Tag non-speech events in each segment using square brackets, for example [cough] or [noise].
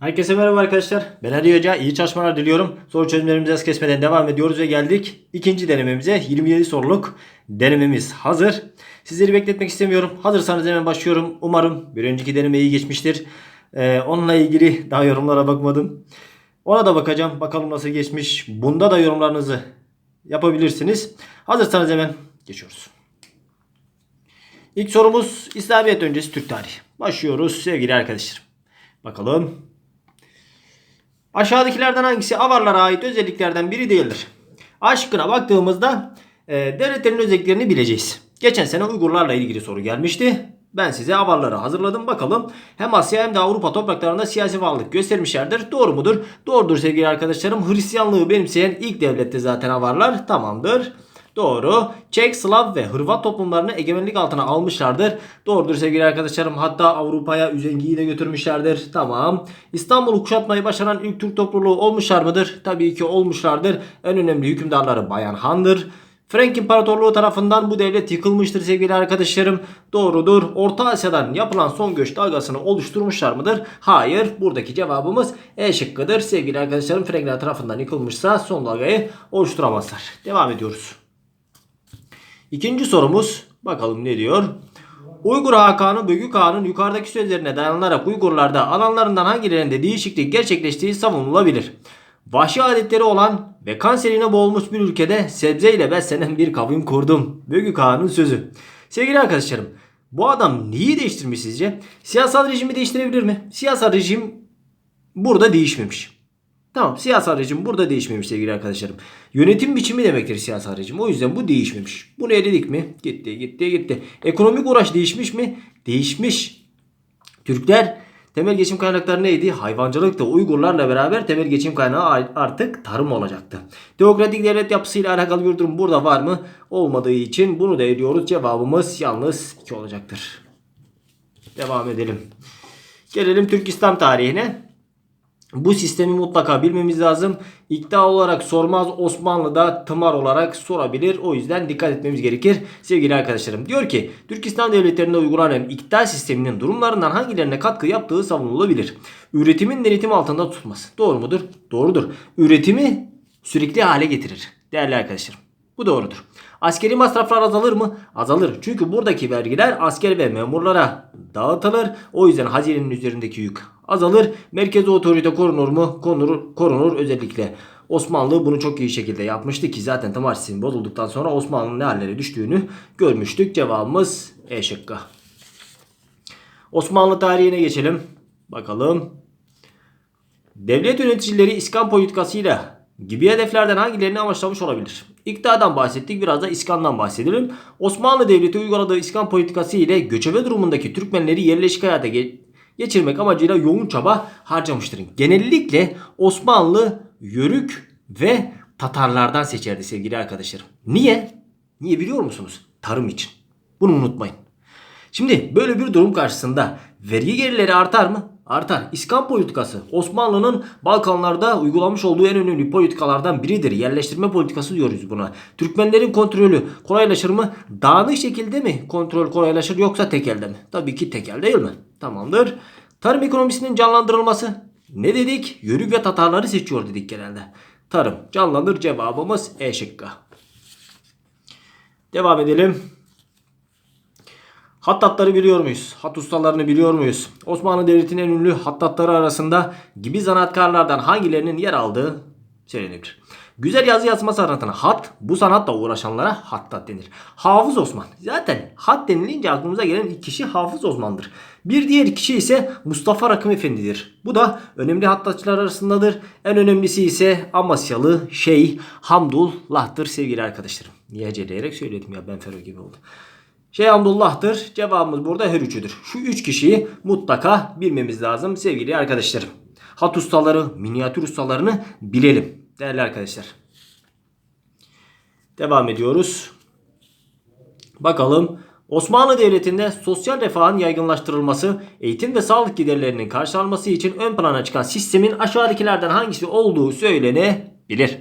Herkese merhaba arkadaşlar. Ben Ali Hoca. İyi çalışmalar diliyorum. Soru çözümlerimize hız kesmeden devam ediyoruz ve geldik ikinci denememize. 27 soruluk denememiz hazır. Sizleri bekletmek istemiyorum. Hazırsanız hemen başlıyorum. Umarım bir önceki deneme iyi geçmiştir. Ee, onunla ilgili daha yorumlara bakmadım. Ona da bakacağım. Bakalım nasıl geçmiş. Bunda da yorumlarınızı yapabilirsiniz. Hazırsanız hemen geçiyoruz. İlk sorumuz İslamiyet öncesi Türk tarihi. Başlıyoruz sevgili arkadaşlar. Bakalım. Aşağıdakilerden hangisi avarlara ait özelliklerden biri değildir? A baktığımızda e, devletlerin özelliklerini bileceğiz. Geçen sene Uygurlarla ilgili soru gelmişti. Ben size avarları hazırladım. Bakalım hem Asya hem de Avrupa topraklarında siyasi varlık göstermişlerdir. Doğru mudur? Doğrudur sevgili arkadaşlarım. Hristiyanlığı benimseyen ilk devlette zaten avarlar. Tamamdır. Doğru. Çek, Slav ve Hırvat toplumlarını egemenlik altına almışlardır. Doğrudur sevgili arkadaşlarım. Hatta Avrupa'ya üzengiyi de götürmüşlerdir. Tamam. İstanbul'u kuşatmayı başaran ilk Türk topluluğu olmuşlar mıdır? Tabii ki olmuşlardır. En önemli hükümdarları Bayan Han'dır. Frank İmparatorluğu tarafından bu devlet yıkılmıştır sevgili arkadaşlarım. Doğrudur. Orta Asya'dan yapılan son göç dalgasını oluşturmuşlar mıdır? Hayır. Buradaki cevabımız E şıkkıdır. Sevgili arkadaşlarım Frankler tarafından yıkılmışsa son dalgayı oluşturamazlar. Devam ediyoruz. İkinci sorumuz bakalım ne diyor? Uygur Hakan'ı Bölgü Kağan'ın yukarıdaki sözlerine dayanarak Uygurlarda alanlarından hangilerinde değişiklik gerçekleştiği savunulabilir. Vahşi adetleri olan ve kanserine boğulmuş bir ülkede sebze ile beslenen bir kavim kurdum. Bölgü Kağan'ın sözü. Sevgili arkadaşlarım bu adam neyi değiştirmiş sizce? Siyasal rejimi değiştirebilir mi? Siyasal rejim burada değişmemiş. Tamam siyasal rejim burada değişmemiş sevgili arkadaşlarım. Yönetim biçimi demektir siyasal rejim. O yüzden bu değişmemiş. Bunu eledik mi? Gitti gitti gitti. Ekonomik uğraş değişmiş mi? Değişmiş. Türkler temel geçim kaynakları neydi? Hayvancılıktı. Uygurlarla beraber temel geçim kaynağı artık tarım olacaktı. Teokratik devlet yapısıyla alakalı bir durum burada var mı? Olmadığı için bunu da ediyoruz. Cevabımız yalnız 2 olacaktır. Devam edelim. Gelelim Türk İslam tarihine. Bu sistemi mutlaka bilmemiz lazım. İddia olarak sormaz Osmanlı'da tımar olarak sorabilir. O yüzden dikkat etmemiz gerekir sevgili arkadaşlarım. Diyor ki Türkistan devletlerinde uygulanan iktidar sisteminin durumlarından hangilerine katkı yaptığı savunulabilir. Üretimin denetim altında tutması. Doğru mudur? Doğrudur. Üretimi sürekli hale getirir. Değerli arkadaşlarım. Bu doğrudur. Askeri masraflar azalır mı? Azalır. Çünkü buradaki vergiler asker ve memurlara dağıtılır. O yüzden hazinenin üzerindeki yük azalır. Merkezi otorite korunur mu? Korunur, korunur özellikle. Osmanlı bunu çok iyi şekilde yapmıştı ki zaten Tamar sistemi bozulduktan sonra Osmanlı'nın ne hallere düştüğünü görmüştük. Cevabımız E şıkkı. Osmanlı tarihine geçelim. Bakalım. Devlet yöneticileri iskan politikasıyla gibi hedeflerden hangilerini amaçlamış olabilir? İktidardan bahsettik biraz da iskandan bahsedelim. Osmanlı Devleti uyguladığı iskan politikası ile göçebe durumundaki Türkmenleri yerleşik hayata ge- geçirmek amacıyla yoğun çaba harcamıştır. Genellikle Osmanlı Yörük ve Tatarlardan seçerdi sevgili arkadaşlarım. Niye? Niye biliyor musunuz? Tarım için. Bunu unutmayın. Şimdi böyle bir durum karşısında vergi gelirleri artar mı? Artar. İskan politikası Osmanlı'nın Balkanlarda uygulamış olduğu en önemli politikalardan biridir. Yerleştirme politikası diyoruz buna. Türkmenlerin kontrolü kolaylaşır mı? Dağınık şekilde mi kontrol kolaylaşır yoksa tek elde mi? Tabii ki tek el değil mi? Tamamdır. Tarım ekonomisinin canlandırılması. Ne dedik? Yörük ve Tatarları seçiyor dedik genelde. Tarım canlandır cevabımız E şıkkı. Devam edelim. Hattatları biliyor muyuz? Hat ustalarını biliyor muyuz? Osmanlı Devleti'nin en ünlü hattatları arasında gibi sanatkarlardan hangilerinin yer aldığı söylenebilir. Güzel yazı yazma sanatına hat, bu sanatla uğraşanlara hattat denir. Hafız Osman. Zaten hat denilince aklımıza gelen ilk kişi Hafız Osman'dır. Bir diğer kişi ise Mustafa Rakım Efendi'dir. Bu da önemli hattatçılar arasındadır. En önemlisi ise Amasyalı Şeyh Hamdullah'tır sevgili arkadaşlarım. Niye aceleyerek söyledim ya ben Fero gibi oldu. Şey Hamdullah'tır. Cevabımız burada her üçüdür. Şu üç kişiyi mutlaka bilmemiz lazım sevgili arkadaşlarım. Hat ustaları, minyatür ustalarını bilelim. Değerli arkadaşlar. Devam ediyoruz. Bakalım Osmanlı Devleti'nde sosyal refahın yaygınlaştırılması, eğitim ve sağlık giderlerinin karşılanması için ön plana çıkan sistemin aşağıdakilerden hangisi olduğu söylenebilir.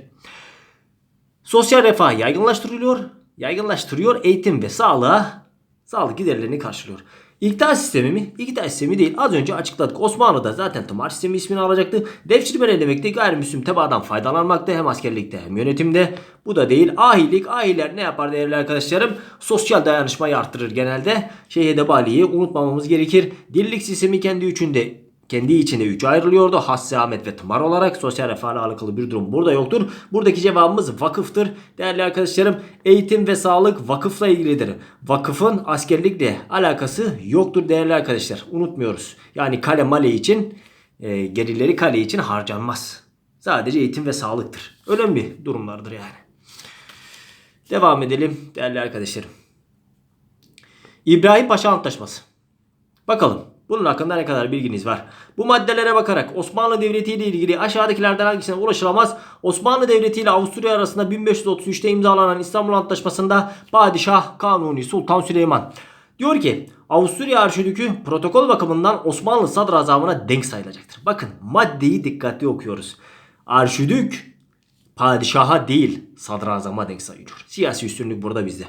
Sosyal refah yaygınlaştırılıyor, yaygınlaştırıyor, eğitim ve sağlığa sağlık giderlerini karşılıyor. İktidar sistemi mi? İktidar sistemi değil. Az önce açıkladık. Osmanlı'da zaten tımar sistemi ismini alacaktı. Devşirme ne demekti? Gayrimüslim tebaadan faydalanmakta hem askerlikte hem yönetimde. Bu da değil. Ahilik. Ahiler ne yapar değerli arkadaşlarım? Sosyal dayanışmayı arttırır genelde. Şeyhede Bali'yi unutmamamız gerekir. Dillik sistemi kendi üçünde kendi içinde 3 ayrılıyordu. Hasse, Ahmet ve Tımar olarak sosyal refahla alakalı bir durum burada yoktur. Buradaki cevabımız vakıftır. Değerli arkadaşlarım eğitim ve sağlık vakıfla ilgilidir. Vakıfın askerlikle alakası yoktur değerli arkadaşlar. Unutmuyoruz. Yani kale male için e, gerileri kale için harcanmaz. Sadece eğitim ve sağlıktır. Önemli durumlardır yani. Devam edelim değerli arkadaşlarım. İbrahim Paşa Antlaşması. Bakalım bunun hakkında ne kadar bilginiz var? Bu maddelere bakarak Osmanlı Devleti ile ilgili aşağıdakilerden hangisine ulaşılamaz? Osmanlı Devleti ile Avusturya arasında 1533'te imzalanan İstanbul Antlaşması'nda Padişah Kanuni Sultan Süleyman diyor ki Avusturya Arşidükü protokol bakımından Osmanlı sadrazamına denk sayılacaktır. Bakın maddeyi dikkatli okuyoruz. Arşidük padişaha değil sadrazama denk sayılıyor. Siyasi üstünlük burada bizde.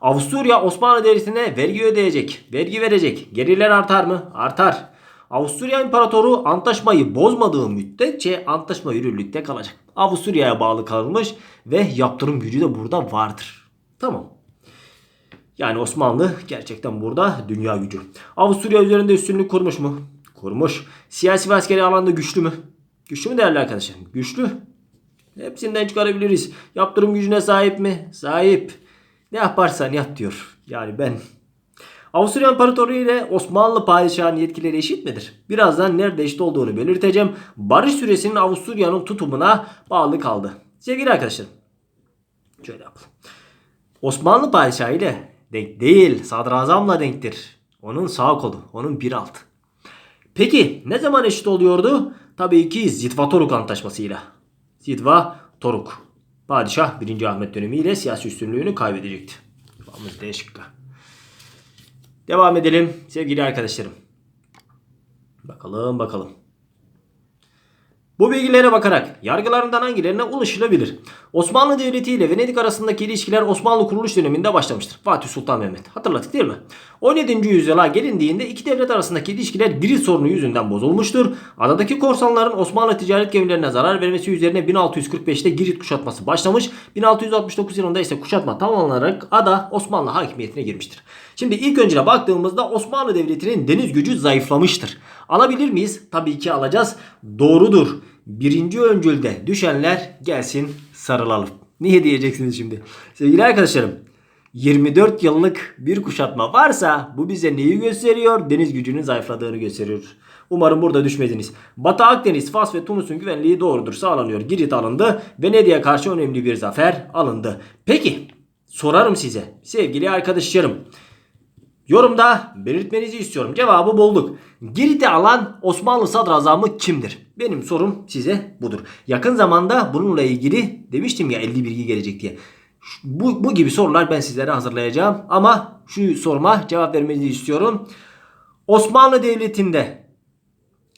Avusturya Osmanlı Devleti'ne vergi ödeyecek, vergi verecek. Gelirler artar mı? Artar. Avusturya İmparatoru antlaşmayı bozmadığı müddetçe antlaşma yürürlükte kalacak. Avusturya'ya bağlı kalmış ve yaptırım gücü de burada vardır. Tamam. Yani Osmanlı gerçekten burada dünya gücü. Avusturya üzerinde üstünlük kurmuş mu? Kurmuş. Siyasi ve askeri alanda güçlü mü? Güçlü mü değerli arkadaşlar? Güçlü. Hepsinden çıkarabiliriz. Yaptırım gücüne sahip mi? Sahip. Ne yaparsan yap diyor. Yani ben Avusturya İmparatoru ile Osmanlı padişahının yetkileri eşit midir? Birazdan nerede eşit olduğunu belirteceğim. Barış süresinin Avusturya'nın tutumuna bağlı kaldı. Sevgili arkadaşlarım. Şöyle yapalım. Osmanlı padişahı ile denk değil. Sadrazamla denktir. Onun sağ kolu. Onun bir alt. Peki ne zaman eşit oluyordu? Tabii ki Zitva Toruk Antlaşması'yla. Zitva Toruk. Padişah 1. Ahmet dönemiyle siyasi üstünlüğünü kaybedecekti. Cevabımız D şıkkı. Devam edelim sevgili arkadaşlarım. Bakalım bakalım. Bu bilgilere bakarak yargılarından hangilerine ulaşılabilir? Osmanlı Devleti ile Venedik arasındaki ilişkiler Osmanlı kuruluş döneminde başlamıştır. Fatih Sultan Mehmet. Hatırladık değil mi? 17. yüzyıla gelindiğinde iki devlet arasındaki ilişkiler diri sorunu yüzünden bozulmuştur. Adadaki korsanların Osmanlı ticaret gemilerine zarar vermesi üzerine 1645'te Girit kuşatması başlamış. 1669 yılında ise kuşatma tamamlanarak ada Osmanlı hakimiyetine girmiştir. Şimdi ilk öncüne baktığımızda Osmanlı Devleti'nin deniz gücü zayıflamıştır. Alabilir miyiz? Tabii ki alacağız. Doğrudur. Birinci öncülde düşenler gelsin sarılalım. [laughs] Niye diyeceksiniz şimdi? Sevgili arkadaşlarım 24 yıllık bir kuşatma varsa bu bize neyi gösteriyor? Deniz gücünün zayıfladığını gösteriyor. Umarım burada düşmediniz. Batı Akdeniz, Fas ve Tunus'un güvenliği doğrudur sağlanıyor. Girit alındı. Venedik'e karşı önemli bir zafer alındı. Peki sorarım size sevgili arkadaşlarım. Yorumda belirtmenizi istiyorum. Cevabı bulduk. Girit'i alan Osmanlı sadrazamı kimdir? Benim sorum size budur. Yakın zamanda bununla ilgili demiştim ya 50 bilgi gelecek diye. Bu, bu gibi sorular ben sizlere hazırlayacağım. Ama şu soruma cevap vermenizi istiyorum. Osmanlı Devleti'nde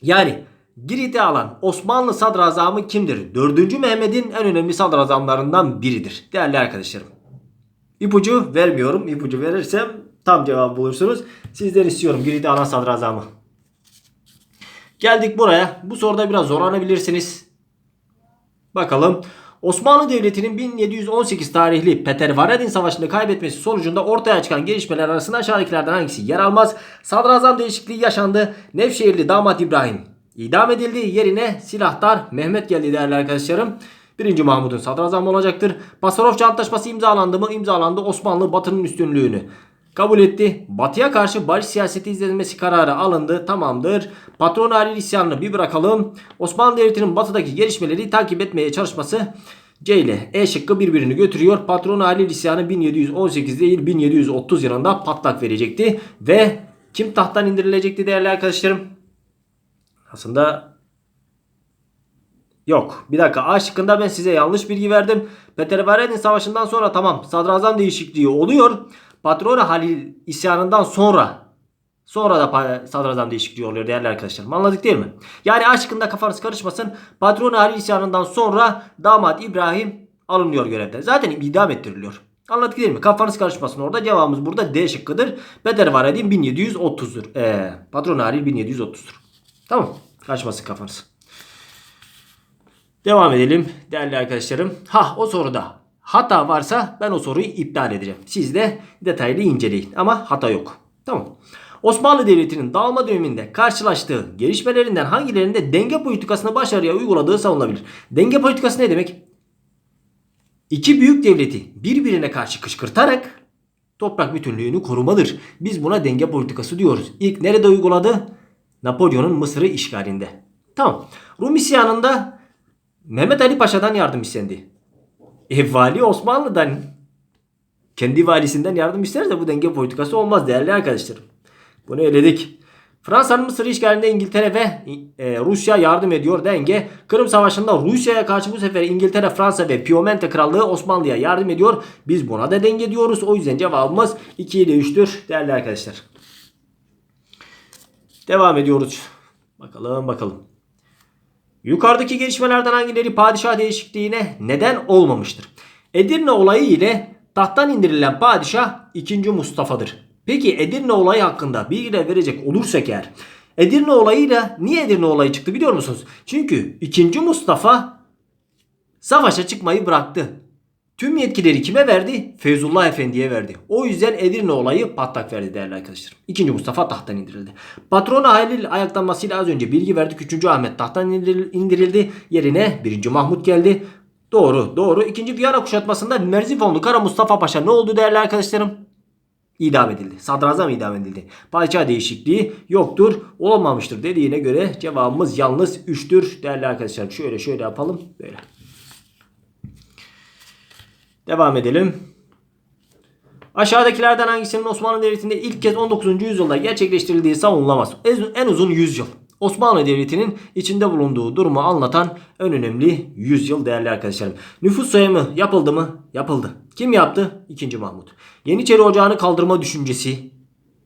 yani Girit'i alan Osmanlı sadrazamı kimdir? 4. Mehmet'in en önemli sadrazamlarından biridir. Değerli arkadaşlarım. İpucu vermiyorum. İpucu verirsem tam cevabı bulursunuz. Sizden istiyorum Girit'i alan sadrazamı. Geldik buraya. Bu soruda biraz zorlanabilirsiniz. Bakalım. Osmanlı Devleti'nin 1718 tarihli Peter Varadin Savaşı'nda kaybetmesi sonucunda ortaya çıkan gelişmeler arasında aşağıdakilerden hangisi yer almaz? Sadrazam değişikliği yaşandı. Nevşehirli damat İbrahim idam edildi. Yerine silahtar Mehmet geldi değerli arkadaşlarım. 1. Mahmud'un sadrazam olacaktır. Pasarofça Antlaşması imzalandı mı? İmzalandı. Osmanlı Batı'nın üstünlüğünü kabul etti. Batı'ya karşı barış siyaseti izlenmesi kararı alındı. Tamamdır. Patron Halil isyanını bir bırakalım. Osmanlı Devleti'nin batıdaki gelişmeleri takip etmeye çalışması C ile E şıkkı birbirini götürüyor. Patron Halil isyanı 1718 değil 1730 yılında patlak verecekti. Ve kim tahttan indirilecekti değerli arkadaşlarım? Aslında Yok. Bir dakika. A şıkkında ben size yanlış bilgi verdim. Peter Varadin Savaşı'ndan sonra tamam sadrazam değişikliği oluyor. Patrona Halil isyanından sonra sonra da sadrazam değişikliği oluyor değerli arkadaşlarım. Anladık değil mi? Yani A şıkkında kafanız karışmasın. Patrona Halil isyanından sonra damat İbrahim alınıyor görevden. Zaten idam ettiriliyor. Anladık değil mi? Kafanız karışmasın orada. Cevabımız burada D şıkkıdır. Bedel var edeyim 1730'dur. Ee, patron hariç 1730'dur. Tamam. Kaçmasın kafanız. Devam edelim değerli arkadaşlarım. Ha o soruda hata varsa ben o soruyu iptal edeceğim. Siz de detaylı inceleyin ama hata yok. Tamam. Osmanlı Devleti'nin dağılma döneminde karşılaştığı gelişmelerinden hangilerinde denge politikasını başarıya uyguladığı savunulabilir. Denge politikası ne demek? İki büyük devleti birbirine karşı kışkırtarak toprak bütünlüğünü korumadır. Biz buna denge politikası diyoruz. İlk nerede uyguladı? Napolyon'un Mısır'ı işgalinde. Tamam. Rum isyanında Mehmet Ali Paşa'dan yardım istendi. E vali Osmanlı'dan kendi valisinden yardım isterse bu denge politikası olmaz değerli arkadaşlarım. Bunu eledik. Fransa'nın Mısır işgalinde İngiltere ve e, Rusya yardım ediyor denge. Kırım Savaşı'nda Rusya'ya karşı bu sefer İngiltere, Fransa ve Piemonte Krallığı Osmanlı'ya yardım ediyor. Biz buna da denge diyoruz. O yüzden cevabımız 2 ile 3'tür değerli arkadaşlar. Devam ediyoruz. Bakalım bakalım. Yukarıdaki gelişmelerden hangileri padişah değişikliğine neden olmamıştır? Edirne olayı ile tahttan indirilen padişah 2. Mustafa'dır. Peki Edirne olayı hakkında bilgiler verecek olursak eğer Edirne olayıyla niye Edirne olayı çıktı biliyor musunuz? Çünkü 2. Mustafa savaşa çıkmayı bıraktı. Tüm yetkileri kime verdi? Feyzullah Efendi'ye verdi. O yüzden Edirne olayı patlak verdi değerli arkadaşlarım. İkinci Mustafa tahttan indirildi. Patronu Halil ayaklanmasıyla az önce bilgi verdik. Üçüncü Ahmet tahttan indiril- indirildi. Yerine birinci Mahmut geldi. Doğru doğru. İkinci Viyana kuşatmasında Merzifonlu Kara Mustafa Paşa ne oldu değerli arkadaşlarım? idam edildi. Sadrazam idam edildi. Padişah değişikliği yoktur, olmamıştır dediğine göre cevabımız yalnız 3'tür. Değerli arkadaşlar şöyle şöyle yapalım. Böyle. Devam edelim. Aşağıdakilerden hangisinin Osmanlı Devleti'nde ilk kez 19. yüzyılda gerçekleştirildiği savunulamaz. En- uzun yüzyıl. Osmanlı Devleti'nin içinde bulunduğu durumu anlatan en önemli yüzyıl değerli arkadaşlarım. Nüfus sayımı yapıldı mı? Yapıldı. Kim yaptı? 2. Mahmut. Yeniçeri Ocağı'nı kaldırma düşüncesi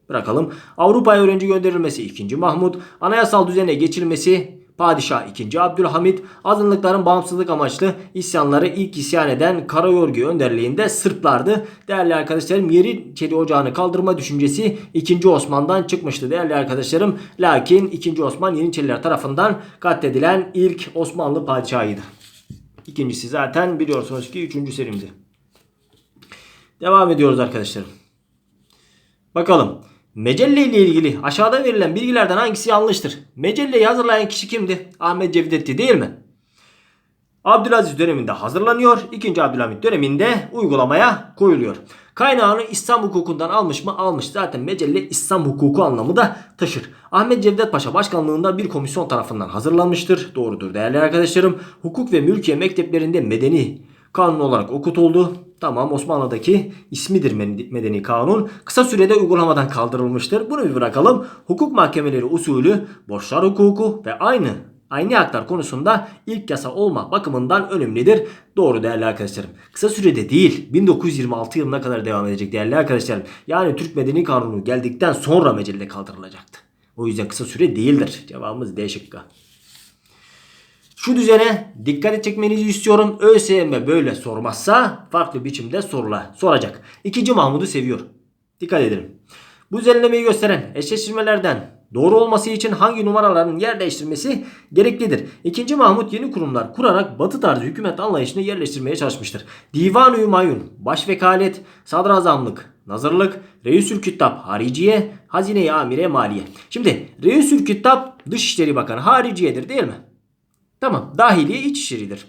bırakalım. Avrupa'ya öğrenci gönderilmesi 2. Mahmut. Anayasal düzene geçilmesi Padişah 2. Abdülhamit azınlıkların bağımsızlık amaçlı isyanları ilk isyan eden Karayorgi önderliğinde Sırplardı. Değerli arkadaşlarım Yeniçeri Ocağı'nı kaldırma düşüncesi 2. Osman'dan çıkmıştı değerli arkadaşlarım. Lakin 2. Osman Yeniçeriler tarafından katledilen ilk Osmanlı padişahıydı. İkincisi zaten biliyorsunuz ki 3. Selim'di. Devam ediyoruz arkadaşlarım. Bakalım. Mecelle ile ilgili aşağıda verilen bilgilerden hangisi yanlıştır? Mecelleyi hazırlayan kişi kimdi? Ahmet Cevdet'ti değil mi? Abdülaziz döneminde hazırlanıyor. 2. Abdülhamit döneminde uygulamaya koyuluyor. Kaynağını İslam hukukundan almış mı? Almış. Zaten mecelle İslam hukuku anlamı da taşır. Ahmet Cevdet Paşa başkanlığında bir komisyon tarafından hazırlanmıştır. Doğrudur değerli arkadaşlarım. Hukuk ve mülkiye mekteplerinde medeni kanun olarak okutuldu. Tamam Osmanlı'daki ismidir medeni kanun. Kısa sürede uygulamadan kaldırılmıştır. Bunu bir bırakalım. Hukuk mahkemeleri usulü, borçlar hukuku ve aynı aynı haklar konusunda ilk yasa olma bakımından önemlidir. Doğru değerli arkadaşlarım. Kısa sürede değil 1926 yılına kadar devam edecek değerli arkadaşlarım. Yani Türk Medeni Kanunu geldikten sonra mecelle kaldırılacaktı. O yüzden kısa süre değildir. Cevabımız D şıkkı. Şu düzene dikkat çekmenizi istiyorum. ÖSYM böyle sormazsa farklı biçimde sorula, soracak. İkinci Mahmud'u seviyor. Dikkat edelim. Bu düzenlemeyi gösteren eşleştirmelerden doğru olması için hangi numaraların yer değiştirmesi gereklidir? İkinci Mahmut yeni kurumlar kurarak batı tarzı hükümet anlayışını yerleştirmeye çalışmıştır. Divan-ı Hümayun, başvekalet, sadrazamlık, nazırlık, reisül küttab, hariciye, hazine-i amire, maliye. Şimdi reisül küttab Dışişleri Bakanı hariciyedir değil mi? Tamam. Dahiliye iç işleridir.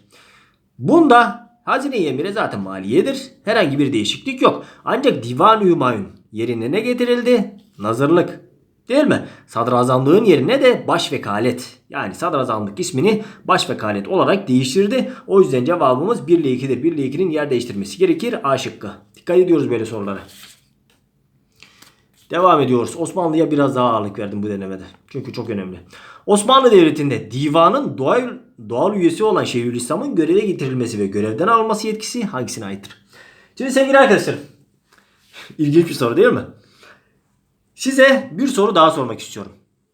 Bunda hazine-i emire zaten maliyedir. Herhangi bir değişiklik yok. Ancak divan-ı hümayun yerine ne getirildi? Nazırlık. Değil mi? Sadrazamlığın yerine de başvekalet. Yani sadrazamlık ismini başvekalet olarak değiştirdi. O yüzden cevabımız 1 ile 2'dir. 1 ile 2'nin yer değiştirmesi gerekir. A şıkkı. Dikkat ediyoruz böyle sorulara. Devam ediyoruz. Osmanlı'ya biraz daha ağırlık verdim bu denemede. Çünkü çok önemli. Osmanlı Devleti'nde divanın doğal, doğal üyesi olan Şeyhülislam'ın göreve getirilmesi ve görevden alınması yetkisi hangisine aittir? Şimdi sevgili arkadaşlarım. [laughs] İlginç bir soru değil mi? Size bir soru daha sormak istiyorum.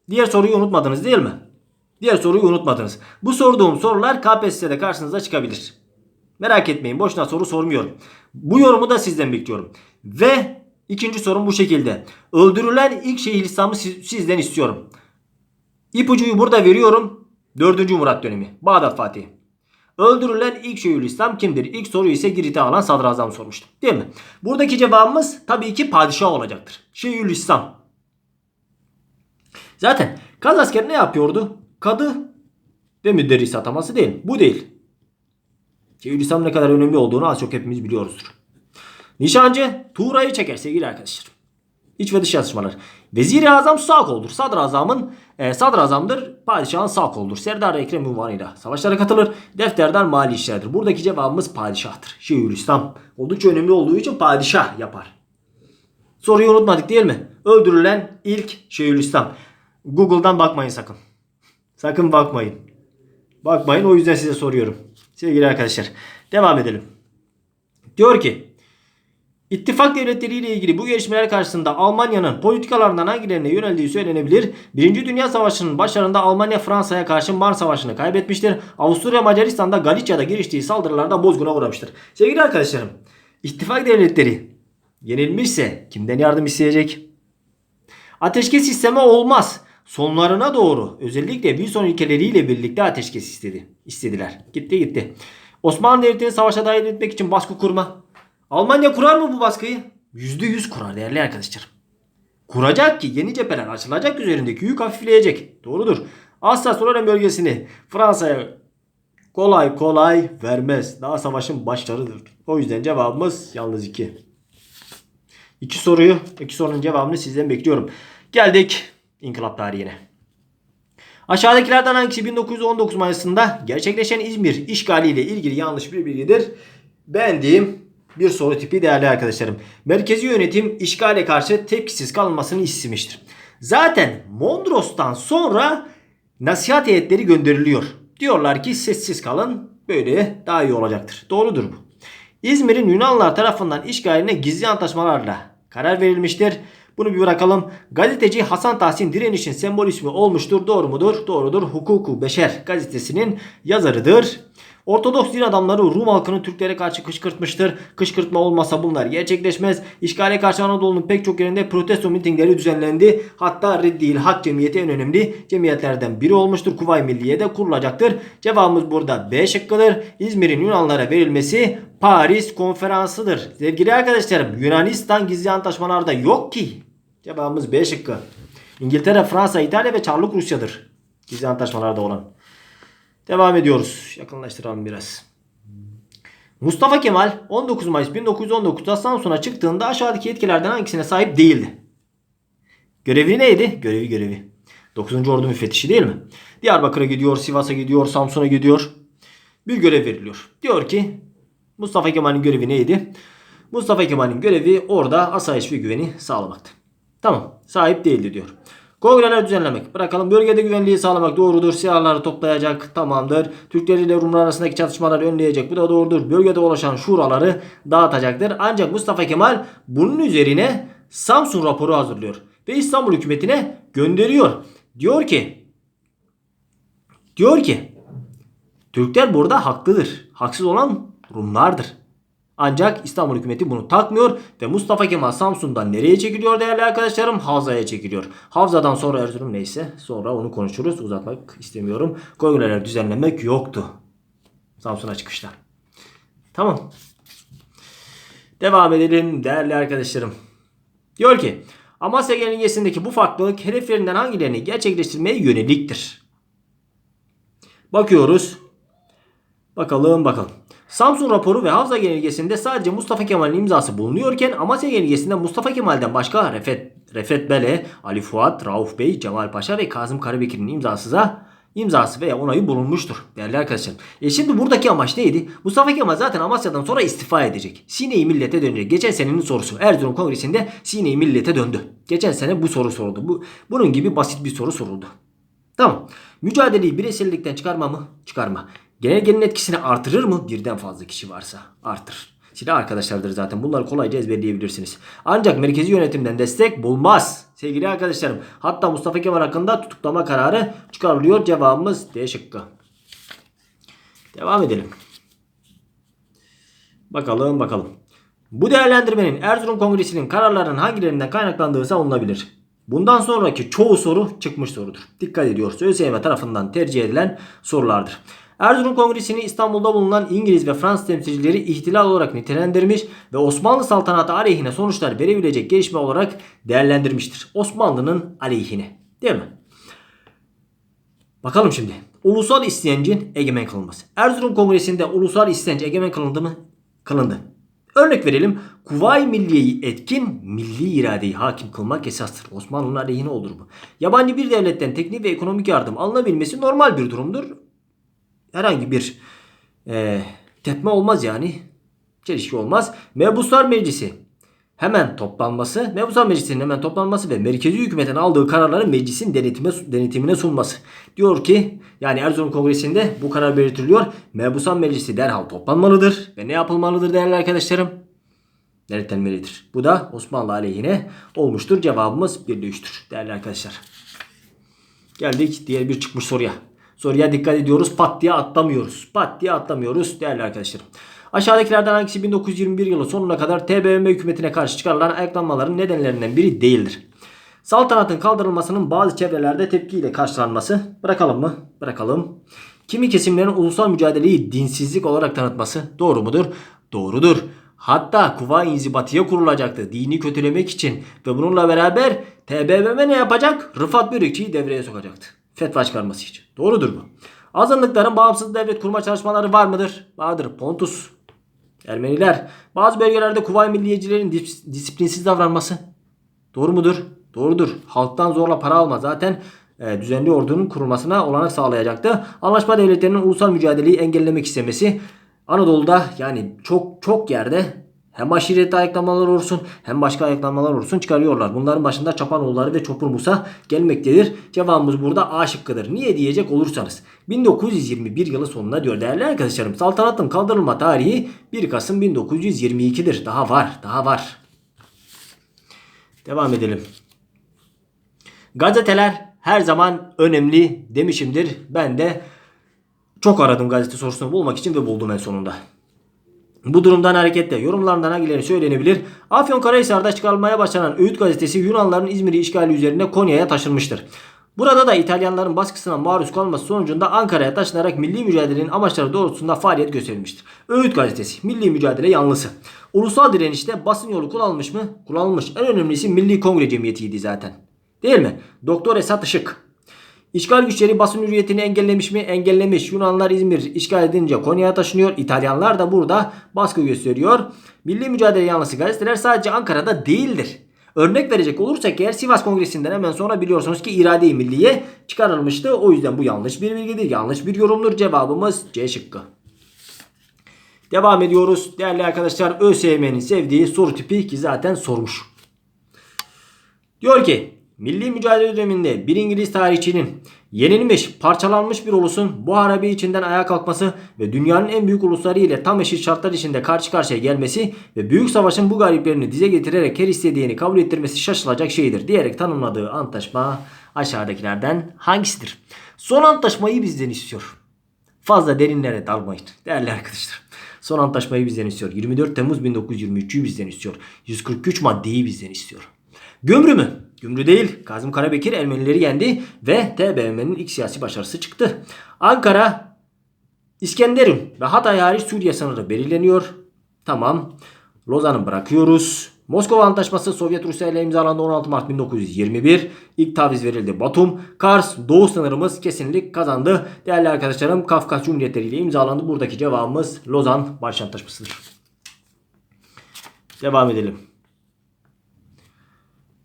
Diğer soruyu unutmadınız değil mi? Diğer soruyu unutmadınız. Bu sorduğum sorular KPSS'de karşınıza çıkabilir. Merak etmeyin boşuna soru sormuyorum. Bu yorumu da sizden bekliyorum. Ve ikinci sorum bu şekilde. Öldürülen ilk Şeyhülislam'ı siz- sizden istiyorum. İpucuyu burada veriyorum. 4. Murat dönemi. Bağdat Fatih. Öldürülen ilk Şeyhülislam kimdir? İlk soruyu ise Girit'e alan sadrazam sormuştu. Değil mi? Buradaki cevabımız tabii ki padişah olacaktır. Şeyhülislam. Zaten Kaz askeri ne yapıyordu? Kadı ve müderris ataması değil. Bu değil. Şeyhülislam ne kadar önemli olduğunu az çok hepimiz biliyoruzdur. Nişancı Tuğra'yı çeker sevgili arkadaşlar. İç ve dış yazışmalar. Vezir-i Azam sağ koldur. Sadrazamın e, sadrazamdır. Padişahın sağ koldur. Serdar Ekrem unvanıyla savaşlara katılır. Defterden mali işlerdir. Buradaki cevabımız padişahtır. Şeyhülislam oldukça önemli olduğu için padişah yapar. Soruyu unutmadık değil mi? Öldürülen ilk Şeyhülislam. Google'dan bakmayın sakın. Sakın bakmayın. Bakmayın o yüzden size soruyorum. Sevgili arkadaşlar. Devam edelim. Diyor ki İttifak devletleri ile ilgili bu gelişmeler karşısında Almanya'nın politikalarından hangilerine yöneldiği söylenebilir. Birinci Dünya Savaşı'nın başlarında Almanya Fransa'ya karşı Marne Savaşı'nı kaybetmiştir. Avusturya Macaristan'da Galicia'da giriştiği saldırılarda bozguna uğramıştır. Sevgili arkadaşlarım, İttifak devletleri yenilmişse kimden yardım isteyecek? Ateşkes sistemi olmaz. Sonlarına doğru özellikle Wilson ilkeleriyle birlikte ateşkes istedi. istediler. Gitti gitti. Osmanlı Devleti'ni savaşa dahil etmek için baskı kurma. Almanya kurar mı bu baskıyı? %100 kurar değerli arkadaşlar. Kuracak ki yeni cepheler açılacak üzerindeki yük hafifleyecek. Doğrudur. Alsace-Lorraine bölgesini Fransa'ya kolay kolay vermez. Daha savaşın başlarıdır. O yüzden cevabımız yalnız 2. İki soruyu, iki sorunun cevabını sizden bekliyorum. Geldik inkılap tarihine. Aşağıdakilerden hangisi 1919 Mayıs'ında gerçekleşen İzmir işgaliyle ilgili yanlış bir bilgidir? Beğendiğim bir soru tipi değerli arkadaşlarım. Merkezi yönetim işgale karşı tepkisiz kalmasını istemiştir. Zaten Mondros'tan sonra nasihat heyetleri gönderiliyor. Diyorlar ki sessiz kalın böyle daha iyi olacaktır. Doğrudur bu. İzmir'in Yunanlılar tarafından işgaline gizli antlaşmalarla karar verilmiştir. Bunu bir bırakalım. Gazeteci Hasan Tahsin direnişin sembol ismi olmuştur. Doğru mudur? Doğrudur. Hukuku Beşer gazetesinin yazarıdır. Ortodoks din adamları Rum halkını Türklere karşı kışkırtmıştır. Kışkırtma olmasa bunlar gerçekleşmez. İşgale karşı Anadolu'nun pek çok yerinde protesto mitingleri düzenlendi. Hatta Reddil Hak Cemiyeti en önemli cemiyetlerden biri olmuştur. Kuvay Milliye de kurulacaktır. Cevabımız burada B şıkkıdır. İzmir'in Yunanlara verilmesi Paris konferansıdır. Sevgili arkadaşlarım Yunanistan gizli antlaşmalarda yok ki. Cevabımız B şıkkı. İngiltere, Fransa, İtalya ve Çarlık Rusya'dır. Gizli antlaşmalarda olan. Devam ediyoruz. Yakınlaştıralım biraz. Mustafa Kemal 19 Mayıs 1919'da Samsun'a çıktığında aşağıdaki yetkilerden hangisine sahip değildi? Görevi neydi? Görevi görevi. 9. Ordu müfettişi değil mi? Diyarbakır'a gidiyor, Sivas'a gidiyor, Samsun'a gidiyor. Bir görev veriliyor. Diyor ki Mustafa Kemal'in görevi neydi? Mustafa Kemal'in görevi orada asayiş ve güveni sağlamaktı. Tamam. Sahip değildi diyor. Kongreler düzenlemek. Bırakalım bölgede güvenliği sağlamak doğrudur. Silahları toplayacak tamamdır. Türkler ile Rumlar arasındaki çatışmaları önleyecek. Bu da doğrudur. Bölgede ulaşan şuraları dağıtacaktır. Ancak Mustafa Kemal bunun üzerine Samsun raporu hazırlıyor. Ve İstanbul hükümetine gönderiyor. Diyor ki diyor ki Türkler burada haklıdır. Haksız olan Rumlardır. Ancak İstanbul hükümeti bunu takmıyor ve Mustafa Kemal Samsun'dan nereye çekiliyor değerli arkadaşlarım? Havza'ya çekiliyor. Havza'dan sonra Erzurum neyse sonra onu konuşuruz. Uzatmak istemiyorum. Kongreler düzenlemek yoktu. Samsun'a çıkışta. Tamam. Devam edelim değerli arkadaşlarım. Diyor ki Amasya genelgesindeki bu farklılık hedeflerinden hangilerini gerçekleştirmeye yöneliktir? Bakıyoruz. Bakalım bakalım. Samsun raporu ve Havza genelgesinde sadece Mustafa Kemal'in imzası bulunuyorken Amasya genelgesinde Mustafa Kemal'den başka Refet, Refet Bele, Ali Fuat, Rauf Bey, Cemal Paşa ve Kazım Karabekir'in imzası da imzası veya onayı bulunmuştur değerli arkadaşlar. E şimdi buradaki amaç neydi? Mustafa Kemal zaten Amasya'dan sonra istifa edecek. Sine-i Millet'e dönecek. Geçen senenin sorusu. Erzurum Kongresi'nde Sine-i Millet'e döndü. Geçen sene bu soru soruldu. Bu, bunun gibi basit bir soru soruldu. Tamam. Mücadeleyi bireysellikten çıkarma mı? Çıkarma. Genelgenin etkisini artırır mı? Birden fazla kişi varsa artır. Silah arkadaşlardır zaten. Bunları kolayca ezberleyebilirsiniz. Ancak merkezi yönetimden destek bulmaz. Sevgili arkadaşlarım. Hatta Mustafa Kemal hakkında tutuklama kararı çıkarılıyor. Cevabımız D şıkkı. Devam edelim. Bakalım bakalım. Bu değerlendirmenin Erzurum Kongresi'nin kararlarının hangilerinden kaynaklandığı savunulabilir. Bundan sonraki çoğu soru çıkmış sorudur. Dikkat ediyoruz. ÖSYM tarafından tercih edilen sorulardır. Erzurum Kongresi'ni İstanbul'da bulunan İngiliz ve Fransız temsilcileri ihtilal olarak nitelendirmiş ve Osmanlı saltanatı aleyhine sonuçlar verebilecek gelişme olarak değerlendirmiştir. Osmanlı'nın aleyhine. Değil mi? Bakalım şimdi. Ulusal istencin egemen kılınması. Erzurum Kongresi'nde ulusal istenç egemen kılındı mı? Kılındı. Örnek verelim. Kuvayi milliyeyi etkin, milli iradeyi hakim kılmak esastır. Osmanlı'nın aleyhine olur bu. Yabancı bir devletten teknik ve ekonomik yardım alınabilmesi normal bir durumdur. Herhangi bir e, tepme olmaz yani. Çelişki olmaz. Mebuslar Meclisi hemen toplanması, Mebuslar Meclisi'nin hemen toplanması ve merkezi hükümetin aldığı kararların meclisin denetime, denetimine sunması. Diyor ki yani Erzurum Kongresi'nde bu karar belirtiliyor. Mebusan Meclisi derhal toplanmalıdır ve ne yapılmalıdır değerli arkadaşlarım? Denetlenmelidir. Bu da Osmanlı aleyhine olmuştur. Cevabımız 1'de 3'tür değerli arkadaşlar. Geldik diğer bir çıkmış soruya. Soruya dikkat ediyoruz. Pat diye atlamıyoruz. Pat diye atlamıyoruz değerli arkadaşlarım. Aşağıdakilerden hangisi 1921 yılı sonuna kadar TBMM hükümetine karşı çıkarılan ayaklanmaların nedenlerinden biri değildir? Saltanatın kaldırılmasının bazı çevrelerde tepkiyle karşılanması. Bırakalım mı? Bırakalım. Kimi kesimlerin ulusal mücadeleyi dinsizlik olarak tanıtması doğru mudur? Doğrudur. Hatta Kuvayi İnzibatiye kurulacaktı dini kötülemek için ve bununla beraber TBMM ne yapacak? Rıfat Börükçü'yü devreye sokacaktı. Fetva çıkarması için. Doğrudur bu. Azınlıkların bağımsız devlet kurma çalışmaları var mıdır? Vardır. Pontus, Ermeniler. Bazı bölgelerde Kuvayi Milliyecilerin dis- disiplinsiz davranması. Doğru mudur? Doğrudur. Halktan zorla para alma. Zaten e, düzenli ordunun kurulmasına olanak sağlayacaktı. Anlaşma devletlerinin ulusal mücadeleyi engellemek istemesi Anadolu'da yani çok çok yerde hem aşiretli ayaklanmalar olsun hem başka ayaklanmalar olsun çıkarıyorlar. Bunların başında Çapanoğulları ve Çopur Musa gelmektedir. Cevabımız burada A şıkkıdır. Niye diyecek olursanız 1921 yılı sonuna diyor değerli arkadaşlarım. Saltanatın kaldırılma tarihi 1 Kasım 1922'dir. Daha var daha var. Devam edelim. Gazeteler her zaman önemli demişimdir. Ben de çok aradım gazete sorusunu bulmak için ve buldum en sonunda. Bu durumdan hareketle yorumlarından hangileri söylenebilir? Afyonkarahisar'da çıkarılmaya başlanan Öğüt gazetesi Yunanların İzmir'i işgali üzerine Konya'ya taşınmıştır. Burada da İtalyanların baskısına maruz kalması sonucunda Ankara'ya taşınarak milli mücadelenin amaçları doğrultusunda faaliyet gösterilmiştir. Öğüt gazetesi milli mücadele yanlısı. Ulusal direnişte basın yolu kullanılmış mı? Kullanılmış. En önemlisi Milli Kongre Cemiyeti'ydi zaten. Değil mi? Doktor Esat Işık. İşgal güçleri basın hürriyetini engellemiş mi? Engellemiş. Yunanlar İzmir işgal edince Konya'ya taşınıyor. İtalyanlar da burada baskı gösteriyor. Milli mücadele yanlısı gazeteler sadece Ankara'da değildir. Örnek verecek olursak eğer Sivas Kongresi'nden hemen sonra biliyorsunuz ki irade-i milliye çıkarılmıştı. O yüzden bu yanlış bir bilgidir. Yanlış bir yorumdur. Cevabımız C şıkkı. Devam ediyoruz. Değerli arkadaşlar ÖSYM'nin sevdiği soru tipi ki zaten sormuş. Diyor ki Milli mücadele döneminde bir İngiliz tarihçinin yenilmiş, parçalanmış bir ulusun bu harabe içinden ayağa kalkması ve dünyanın en büyük ulusları ile tam eşit şartlar içinde karşı karşıya gelmesi ve büyük savaşın bu galiplerini dize getirerek her istediğini kabul ettirmesi şaşılacak şeydir diyerek tanımladığı antlaşma aşağıdakilerden hangisidir? Son antlaşmayı bizden istiyor. Fazla derinlere dalmayın değerli arkadaşlar. Son antlaşmayı bizden istiyor. 24 Temmuz 1923'ü bizden istiyor. 143 maddeyi bizden istiyor. Gömrü mü? Gümrü değil. Kazım Karabekir Ermenileri yendi ve TBMM'nin ilk siyasi başarısı çıktı. Ankara, İskenderun ve Hatay hariç Suriye sınırı belirleniyor. Tamam. Lozan'ı bırakıyoruz. Moskova Antlaşması Sovyet Rusya ile imzalandı 16 Mart 1921. İlk taviz verildi Batum. Kars doğu sınırımız kesinlik kazandı. Değerli arkadaşlarım Kafkas Cumhuriyetleri ile imzalandı. Buradaki cevabımız Lozan Barış Antlaşması'dır. Devam edelim.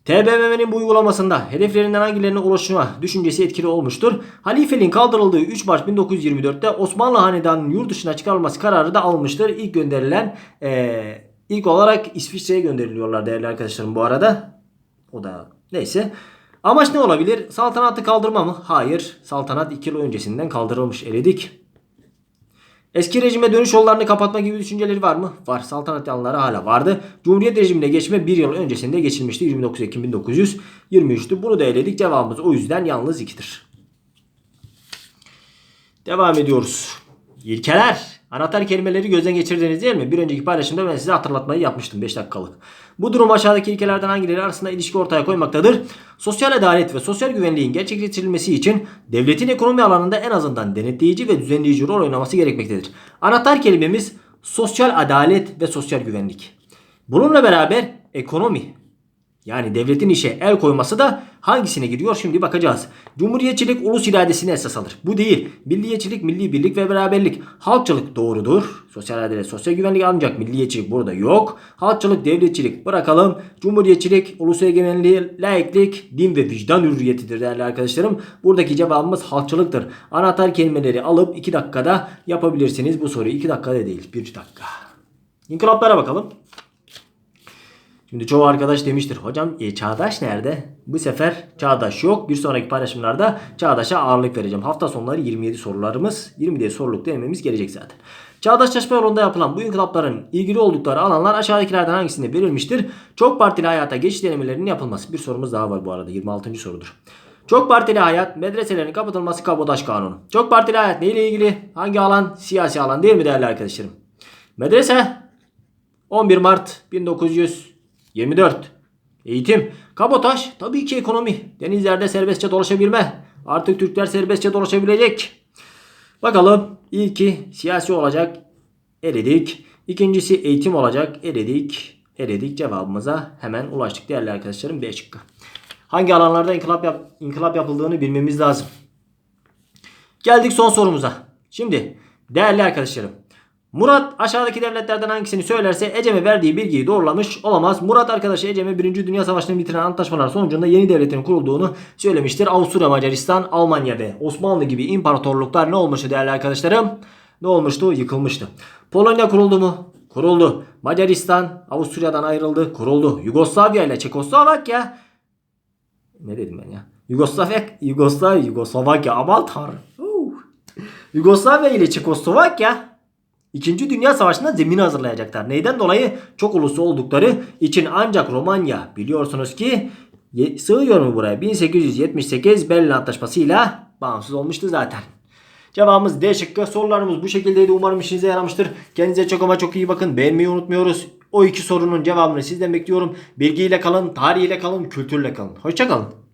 TBMM'nin bu uygulamasında hedeflerinden hangilerine ulaşma düşüncesi etkili olmuştur. Halifeliğin kaldırıldığı 3 Mart 1924'te Osmanlı Hanedanı'nın yurt dışına çıkarılması kararı da alınmıştır. İlk gönderilen eee, ilk olarak İsviçre'ye gönderiliyorlar değerli arkadaşlarım bu arada. O da neyse. Amaç ne olabilir? Saltanatı kaldırma mı? Hayır. Saltanat 2 yıl öncesinden kaldırılmış. Eledik. Eski rejime dönüş yollarını kapatma gibi düşünceleri var mı? Var. Saltanat yanlıları hala vardı. Cumhuriyet rejimine geçme bir yıl öncesinde geçilmişti. 29 Ekim 1923'tü. Bunu da eledik. Cevabımız o yüzden yalnız 2'dir. Devam ediyoruz. İlkeler. Anahtar kelimeleri gözden geçirdiniz değil mi? Bir önceki paylaşımda ben size hatırlatmayı yapmıştım 5 dakikalık. Bu durum aşağıdaki ilkelerden hangileri arasında ilişki ortaya koymaktadır? Sosyal adalet ve sosyal güvenliğin gerçekleştirilmesi için devletin ekonomi alanında en azından denetleyici ve düzenleyici rol oynaması gerekmektedir. Anahtar kelimemiz sosyal adalet ve sosyal güvenlik. Bununla beraber ekonomi yani devletin işe el koyması da hangisine giriyor şimdi bakacağız. Cumhuriyetçilik ulus iradesini esas alır. Bu değil. Milliyetçilik, milli birlik ve beraberlik. Halkçılık doğrudur. Sosyal adalet, sosyal güvenlik ancak milliyetçilik burada yok. Halkçılık, devletçilik bırakalım. Cumhuriyetçilik, ulus egemenliği, laiklik, din ve vicdan hürriyetidir değerli arkadaşlarım. Buradaki cevabımız halkçılıktır. Anahtar kelimeleri alıp 2 dakikada yapabilirsiniz bu soruyu. 2 dakikada değil 1 dakika. İnkılaplara bakalım. Şimdi çoğu arkadaş demiştir hocam e, Çağdaş nerede? Bu sefer Çağdaş yok. Bir sonraki paylaşımlarda Çağdaş'a ağırlık vereceğim. Hafta sonları 27 sorularımız 27 soruluk denememiz gelecek zaten. Çağdaş Çalışma Yolu'nda yapılan bu inkılapların ilgili oldukları alanlar aşağıdakilerden hangisinde verilmiştir? Çok partili hayata geçiş denemelerinin yapılması. Bir sorumuz daha var bu arada 26. sorudur. Çok partili hayat, medreselerin kapatılması kabotaj kanunu. Çok partili hayat neyle ilgili? Hangi alan? Siyasi alan değil mi değerli arkadaşlarım? Medrese 11 Mart 1924. Eğitim. Kabotaj. Tabii ki ekonomi. Denizlerde serbestçe dolaşabilme. Artık Türkler serbestçe dolaşabilecek. Bakalım. İlki siyasi olacak. Eledik. İkincisi eğitim olacak. Eledik. Eledik. Cevabımıza hemen ulaştık değerli arkadaşlarım. B şıkkı. Hangi alanlarda inkılap, yap, inkılap yapıldığını bilmemiz lazım. Geldik son sorumuza. Şimdi değerli arkadaşlarım. Murat aşağıdaki devletlerden hangisini söylerse Ecem'e verdiği bilgiyi doğrulamış olamaz. Murat arkadaşı Ecem'e 1. Dünya Savaşı'nı bitiren antlaşmalar sonucunda yeni devletin kurulduğunu söylemiştir. Avusturya, Macaristan, Almanya ve Osmanlı gibi imparatorluklar ne olmuştu değerli arkadaşlarım? Ne olmuştu? Yıkılmıştı. Polonya kuruldu mu? Kuruldu. Macaristan Avusturya'dan ayrıldı. Kuruldu. Yugoslavya ile Çekoslovakya ne dedim ben ya? Yugoslavya, Yugoslavya, Yugoslavakya aman tanrım. Yugoslavya ile Çekoslovakya İkinci Dünya Savaşı'nda zemini hazırlayacaklar. Neyden dolayı? Çok uluslu oldukları için ancak Romanya biliyorsunuz ki sığıyor mu buraya? 1878 Berlin Antlaşması'yla bağımsız olmuştu zaten. Cevabımız D şıkkı. Sorularımız bu şekildeydi. Umarım işinize yaramıştır. Kendinize çok ama çok iyi bakın. Beğenmeyi unutmuyoruz. O iki sorunun cevabını sizden bekliyorum. Bilgiyle kalın, tarihiyle kalın, kültürle kalın. Hoşçakalın.